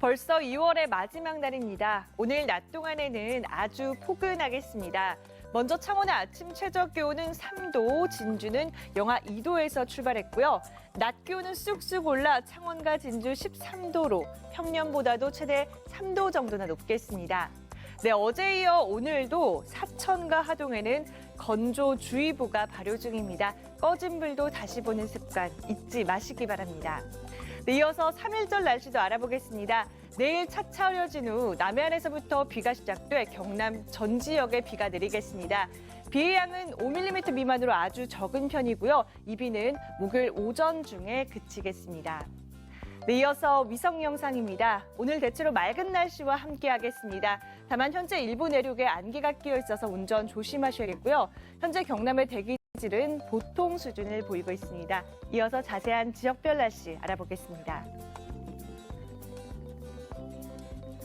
벌써 2월의 마지막 날입니다. 오늘 낮 동안에는 아주 포근하겠습니다. 먼저 창원의 아침 최저 기온은 3도, 진주는 영하 2도에서 출발했고요. 낮 기온은 쑥쑥 올라 창원과 진주 13도로 평년보다도 최대 3도 정도나 높겠습니다. 네, 어제 이어 오늘도 사천과 하동에는 건조주의보가 발효 중입니다. 꺼진 불도 다시 보는 습관 잊지 마시기 바랍니다. 네, 이어서 3일절 날씨도 알아보겠습니다. 내일 차차 흐려진 후 남해안에서부터 비가 시작돼 경남 전 지역에 비가 내리겠습니다. 비의 양은 5mm 미만으로 아주 적은 편이고요. 이 비는 목요일 오전 중에 그치겠습니다. 네, 이어서 위성 영상입니다. 오늘 대체로 맑은 날씨와 함께하겠습니다. 다만 현재 일부 내륙에 안개가 끼어 있어서 운전 조심하셔야겠고요. 현재 경남의 대기 질은 보통 수준을 보이고 있습니다. 이어서 자세한 지역별 날씨 알아보겠습니다.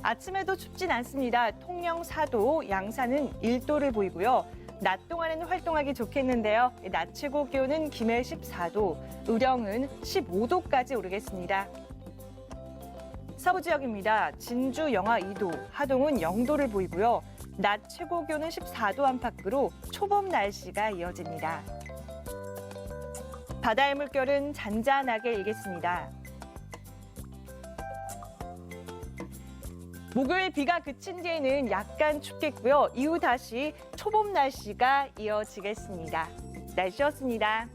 아침에도 춥진 않습니다. 통영 4도, 양산은 1도를 보이고요. 낮 동안에는 활동하기 좋겠는데요. 낮 최고 기온은 김해 14도, 의령은 15도까지 오르겠습니다. 서부 지역입니다. 진주 영하 2도, 하동은 0도를 보이고요. 낮 최고 기온은 14도 안팎으로 초봄 날씨가 이어집니다. 바다의 물결은 잔잔하게 일겠습니다. 목요일 비가 그친 뒤에는 약간 춥겠고요. 이후 다시 초봄 날씨가 이어지겠습니다. 날씨였습니다.